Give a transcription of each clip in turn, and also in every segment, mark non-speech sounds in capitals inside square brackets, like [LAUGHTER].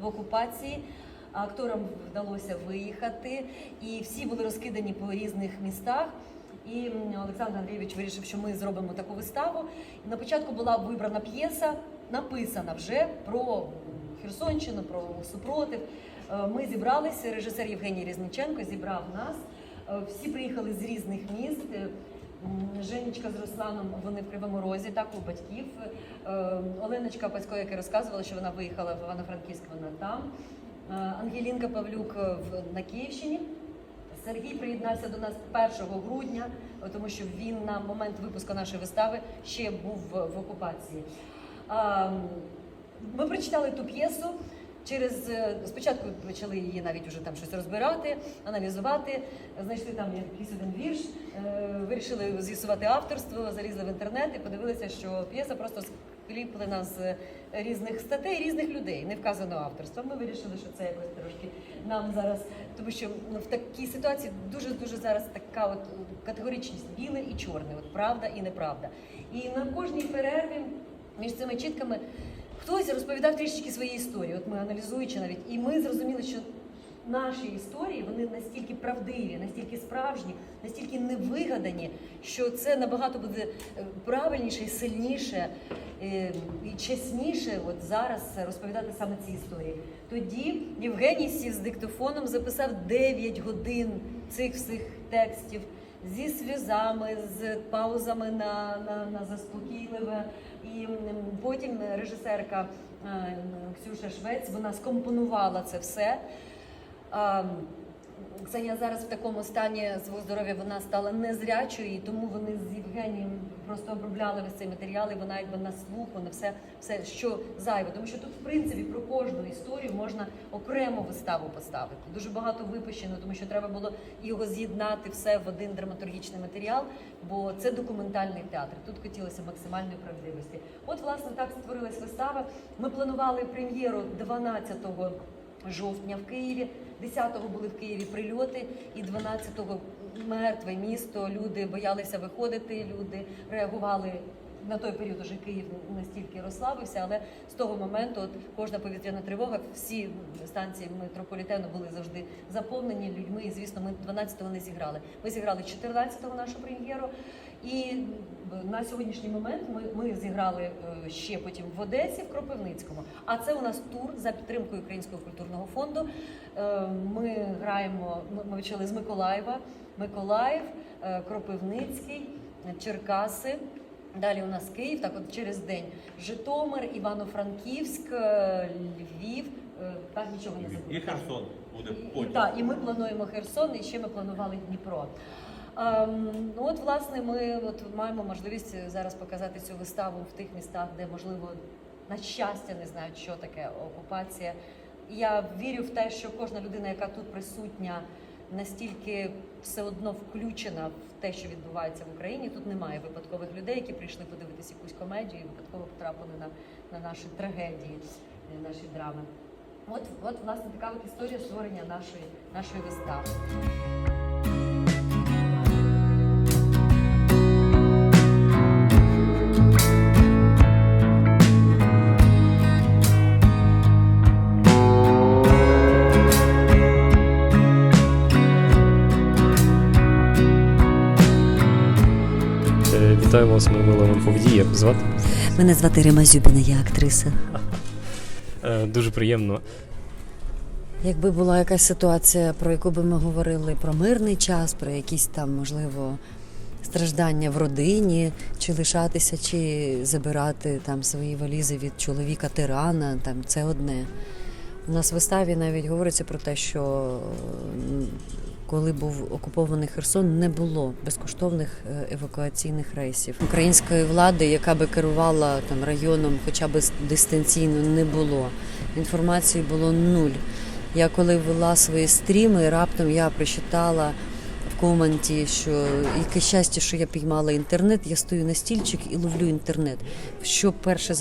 в окупації. Акторам вдалося виїхати, і всі були розкидані по різних містах. І Олександр Андрійович вирішив, що ми зробимо таку виставу. На початку була вибрана п'єса, написана вже про Херсонщину, про супротив. Е, Ми зібралися. Режисер Євгеній Різниченко зібрав нас. Е, Всі приїхали з різних міст. Женечка з Русланом вони в Кривому Розі, так у батьків. Е, Оленочка Пасько, яка розказувала, що вона виїхала в Івано-Франківськ, вона там. Е, Ангелінка Павлюк е, на Київщині. Сергій приєднався до нас 1 грудня, е, тому що він на момент випуску нашої вистави ще був в, в окупації. Ми прочитали ту п'єсу. Через е, спочатку почали її навіть уже там щось розбирати, аналізувати. Знайшли там якийсь один вірш, е, вирішили з'ясувати авторство, залізли в інтернет і подивилися, що п'єса просто скліплена з різних статей, різних людей. Не вказано авторство. Ми вирішили, що це якось трошки нам зараз, тому що в такій ситуації дуже дуже зараз така от категоричність біле і чорне, от правда і неправда. І на кожній перерві між цими чітками хтось розповідав трішечки свої історії. От ми аналізуючи навіть, і ми зрозуміли, що наші історії вони настільки правдиві, настільки справжні, настільки невигадані, що це набагато буде е, правильніше і сильніше е, і чесніше от зараз розповідати саме ці історії. Тоді Євгеній сів з диктофоном, записав 9 годин цих всіх текстів зі сльозами, з паузами на, на, на заспокійливе. І потім режисерка е, Ксюша Швець вона скомпонувала це все. Ксенія зараз в такому стані свого здоров'я вона стала незрячою, і тому вони з Євгенієм просто обробляли весь цей матеріал, і вона якби на слух, вона все, все, що зайве. Тому що тут, в принципі, про кожну історію можна окремо виставу поставити. Дуже багато випущено, тому що треба було його з'єднати все в один драматургічний матеріал, бо це документальний театр. Тут хотілося максимальної правдивості. От, власне, так створилась вистава. Ми планували прем'єру 12 жовтня в Києві. 10-го були в Києві прильоти, і 12-го мертве місто. Люди боялися виходити, люди реагували. На той період уже Київ настільки розслабився, але з того моменту от кожна повітряна тривога, всі станції метрополітену були завжди заповнені людьми. І звісно, ми 12-го не зіграли. Ми зіграли 14-го нашу прем'єру. І на сьогоднішній момент ми, ми зіграли е, ще потім в Одесі, в Кропивницькому. А це у нас тур за підтримкою Українського культурного фонду. Е, Ми граємо. Ми, почали з Миколаєва, Миколаїв, е, Кропивницький, Черкаси. Далі у нас Київ, так от через день Житомир, Івано-Франківськ, Львів. Так нічого не забуду. І Херсон буде і- потім. Так, і ми плануємо Херсон, і ще ми планували Дніпро. Ем, ну от, власне, ми от маємо можливість зараз показати цю виставу в тих містах, де, можливо, на щастя не знають, що таке окупація. Я вірю в те, що кожна людина, яка тут присутня, настільки все одно включена в те, що відбувається в Україні. Тут немає випадкових людей, які прийшли подивитися якусь комедію і випадково потрапили на, на наші трагедії, е, наші драми. От, от, власне, така от історія створення нашої, нашої вистави. Вітаю вас, ми Милана Повдій, як звати? Мене звати Рима Зюбіна, я актриса. Е, Дуже приємно. Якби була якась ситуація, про яку би ми говорили про мирний час, про якісь там, можливо, страждання в родині, чи лишатися, чи забирати там свої валізи від чоловіка тирана, там це одне. У нас в виставі навіть говориться про те, що коли був окупований Херсон, не було безкоштовних е, евакуаційних рейсів. Української влади, яка би керувала там районом, хоча б дистанційно, не було. Інформації було нуль. Я коли вела свої стріми, раптом я прочитала коменті, що яке щастя, що я піймала інтернет. Я стою на стільчик і ловлю інтернет. Що перше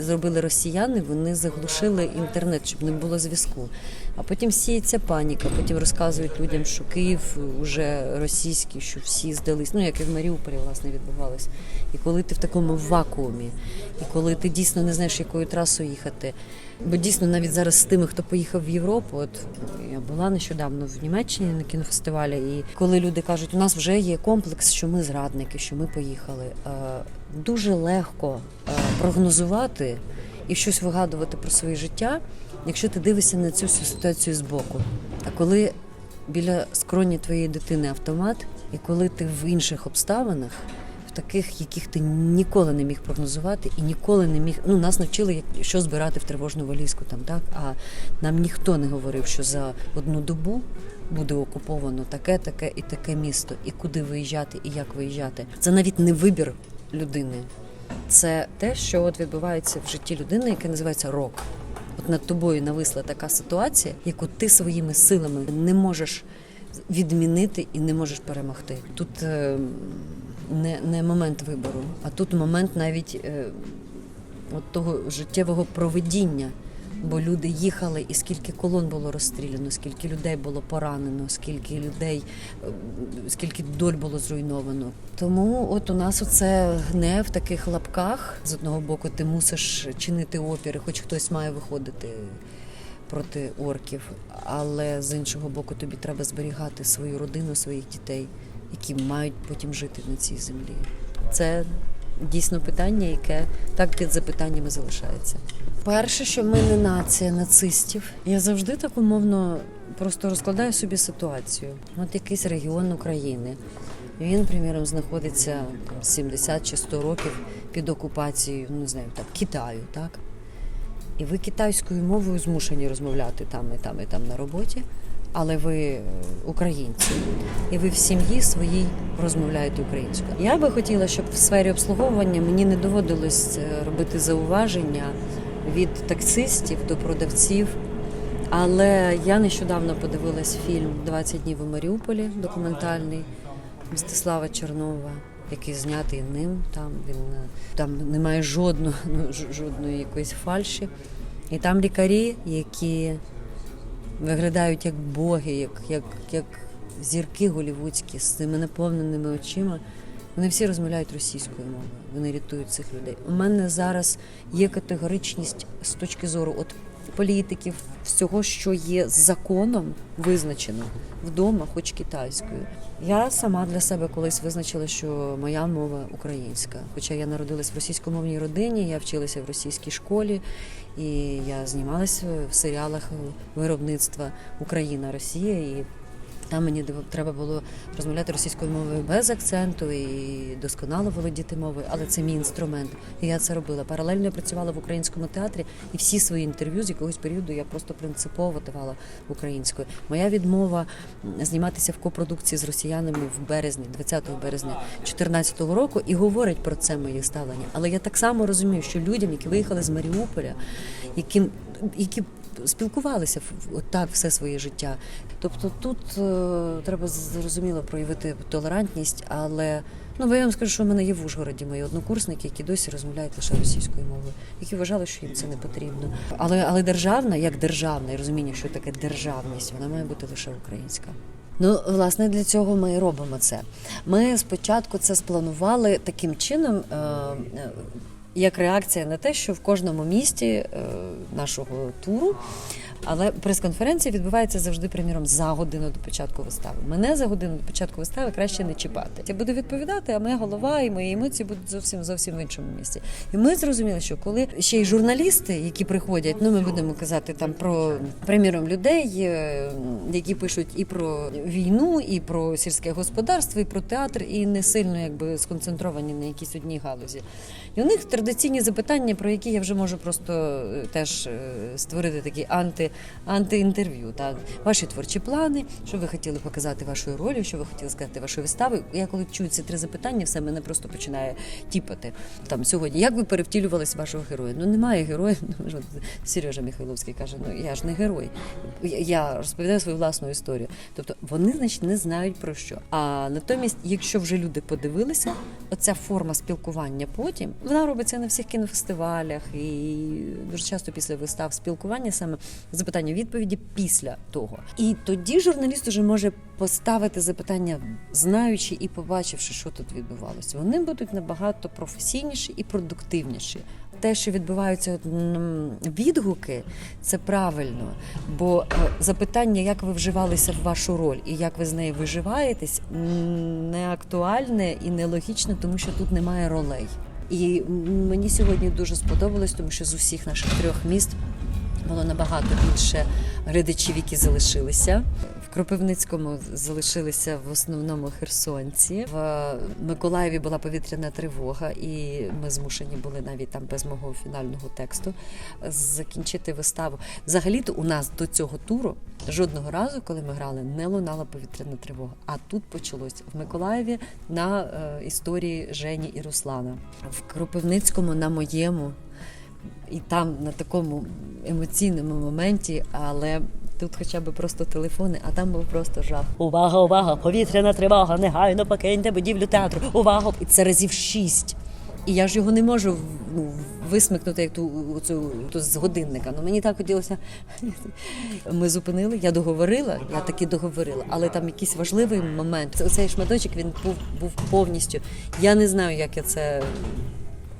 зробили росіяни? Вони заглушили інтернет, щоб не було зв'язку. А потім сіється паніка. Потім розказують людям, що Київ вже російський, що всі здались. Ну як і в Маріуполі власне відбувалось. І коли ти в такому вакуумі, і коли ти дійсно не знаєш, якою трасою їхати. Бо дійсно навіть зараз з тими, хто поїхав в Європу, от я була нещодавно в Німеччині на кінофестивалі, і коли люди кажуть, у нас вже є комплекс, що ми зрадники, що ми поїхали. е, Дуже легко е, прогнозувати і щось вигадувати про своє життя, якщо ти дивишся на цю ситуацію збоку. А коли біля скроні твоєї дитини автомат, і коли ти в інших обставинах, таких, яких ти ніколи не міг прогнозувати і ніколи не міг. Ну, нас навчили, що збирати в тривожну валізку там, так? А нам ніхто не говорив, що за одну добу буде окуповано таке, таке і таке місто, і куди виїжджати, і як виїжджати. Це навіть не вибір людини. Це те, що от відбувається в житті людини, яке називається рок. От над тобою нависла така ситуація, яку ти своїми силами не можеш відмінити і не можеш перемогти. Тут е, не, не момент вибору, а тут момент навіть е, от того життєвого проведіння. Бо люди їхали, і скільки колон було розстріляно, скільки людей було поранено, скільки людей, е, скільки доль було зруйновано. Тому от у нас оце гне в таких лапках. З одного боку, ти мусиш чинити опір, хоч хтось має виходити проти орків. Але з іншого боку, тобі треба зберігати свою родину, своїх дітей, які мають потім жити на цій землі. Це дійсно питання, яке так під запитаннями залишається. Перше, що ми не нація нацистів. Я завжди так умовно просто розкладаю собі ситуацію. От якийсь регіон України. Він, приміром, знаходиться там, 70 чи 100 років під окупацією, ну не знаю, там Китаю, так? І ви китайською мовою змушені розмовляти там і там, і там на роботі, але ви е, українці, і ви в сім'ї своїй розмовляєте українською. Я би хотіла, щоб в сфері обслуговування мені не доводилось е, робити зауваження від таксистів до продавців. Але я нещодавно подивилась фільм «20 днів у Маріуполі, документальний Мстислава Чернова, який знятий ним. Там він е, там немає жодного, ну, жодної якоїсь фальші. І там лікарі, які виглядають як боги, як, як, як зірки голівудські з цими наповненими очима. Вони всі розмовляють російською мовою. Вони рятують цих людей. У мене зараз є категоричність з точки зору от політиків, всього, що є законом визначено вдома, хоч китайською. Я сама для себе колись визначила, що моя мова українська. Хоча я народилась в російськомовній родині, я вчилася в російській школі, і я знімалася в серіалах виробництва Україна, Росія і. Там мені треба було розмовляти російською мовою без акценту і досконало володіти мовою, але це мій інструмент. І я це робила. Паралельно я працювала в українському театрі, і всі свої інтерв'ю з якогось періоду я просто принципово давала українською. Моя відмова зніматися в копродукції з росіянами в березні, 20 березня 2014 року, і говорить про це моє ставлення. Але я так само розумію, що людям, які виїхали з Маріуполя, яким які спілкувалися от так все своє життя. Тобто тут е, треба зрозуміло проявити толерантність, але ну бо я вам скажу, що в мене є в Ужгороді мої однокурсники, які досі розмовляють лише російською мовою, які вважали, що їм це не потрібно. Але але державна, як державна, і розуміння, що таке державність, вона має бути лише українська. Ну, власне, для цього ми і робимо це. Ми спочатку це спланували таким чином. Е, е, як реакція на те, що в кожному місті е, нашого туру, але прес-конференція відбувається завжди, приміром, за годину до початку вистави. Мене за годину до початку вистави краще не чіпати. Я буду відповідати, а моя голова і мої емоції будуть зовсім зовсім в іншому місці. І ми зрозуміли, що коли ще й журналісти, які приходять, ну ми будемо казати там про приміром людей, е, які пишуть і про війну, і про сільське господарство, і про театр, і не сильно якби сконцентровані на якійсь одній галузі. І у них традиційні запитання, про які я вже можу просто е, теж е, створити такі анти, антиінтерв'ю. Так? Ваші творчі плани, що ви хотіли показати вашою ролью, що ви хотіли сказати вашою виставою. Я коли чую ці три запитання, все мене просто починає тіпати. Там сьогодні, як ви перевтілювались в вашого героя? Ну немає героя. [LAUGHS] Ну, Сережа Михайловський каже: ну я ж не герой. Я- розповідаю свою власну історію. Тобто вони, значить, не знають про що. А натомість, якщо вже люди подивилися, оця форма спілкування потім вона робиться на всіх кінофестивалях і дуже часто після вистав спілкування саме запитання відповіді після того. І тоді журналіст уже може поставити запитання, знаючи і побачивши, що тут відбувалося. Вони будуть набагато професійніші і продуктивніші. те, що відбуваються відгуки, це правильно. Бо е, запитання, як ви вживалися в вашу роль і як ви з нею виживаєтесь, не актуальне і нелогічне, тому що тут немає ролей. І мені сьогодні дуже сподобалось, тому що з усіх наших трьох міст було набагато більше глядачів, які залишилися. В Кропивницькому залишилися в основному херсонці. В Миколаєві була повітряна тривога, і ми змушені були навіть там без мого фінального тексту закінчити виставу. Взагалі-то у нас до цього туру жодного разу, коли ми грали, не лунала повітряна тривога. А тут почалось в Миколаєві на е, історії Жені і Руслана, в Кропивницькому на моєму і там на такому емоційному моменті, але тут хоча б просто телефони, а там був просто жах. Увага, увага! Повітряна тривога! Негайно покиньте будівлю театру! Увага! І це разів шість. І я ж його не можу ну, висмикнути як ту, цю, ту з годинника. Ну мені так хотілося. Ми зупинили, я договорила, я таки договорила, але там якийсь важливий момент. Цей шматочок він був, був повністю. Я не знаю, як я це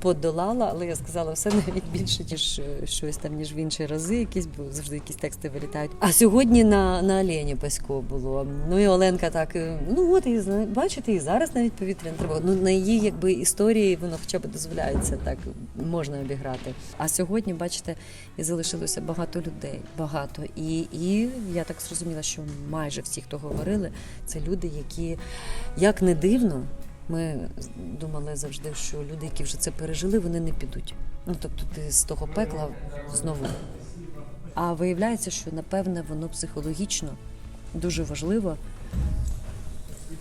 подолала, але я сказала все навіть більше, ніж е, щось там, ніж в інші рази, якісь, бо завжди якісь тексти вилітають. А сьогодні на, на Олені Пасько було. Ну і Оленка так, е, ну от і бачите, і зараз навіть повітряна тривога. Ну на її якби історії воно хоча б дозволяється так, можна обіграти. А сьогодні, бачите, і залишилося багато людей, багато. І, і я так зрозуміла, що майже всі, хто говорили, це люди, які як не дивно. Ми думали завжди, що люди, які вже це пережили, вони не підуть. Ну тобто, ти з того пекла знову. А виявляється, що напевне воно психологічно дуже важливо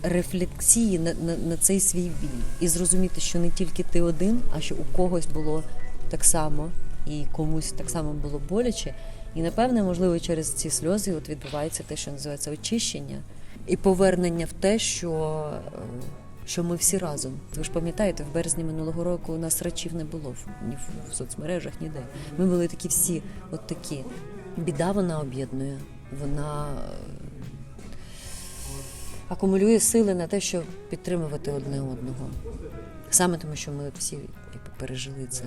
рефлексії на, на, на цей свій біль і зрозуміти, що не тільки ти один, а що у когось було так само, і комусь так само було боляче. І напевне, можливо, через ці сльози от відбувається те, що називається очищення, і повернення в те, що, е, що ми всі разом. Ви ж пам'ятаєте, в березні минулого року у нас речів не було ні в, соцмережах, ніде. Ми були такі всі, от такі. Біда вона об'єднує, вона е, акумулює сили на те, щоб підтримувати одне одного. Саме тому, що ми от всі пережили це.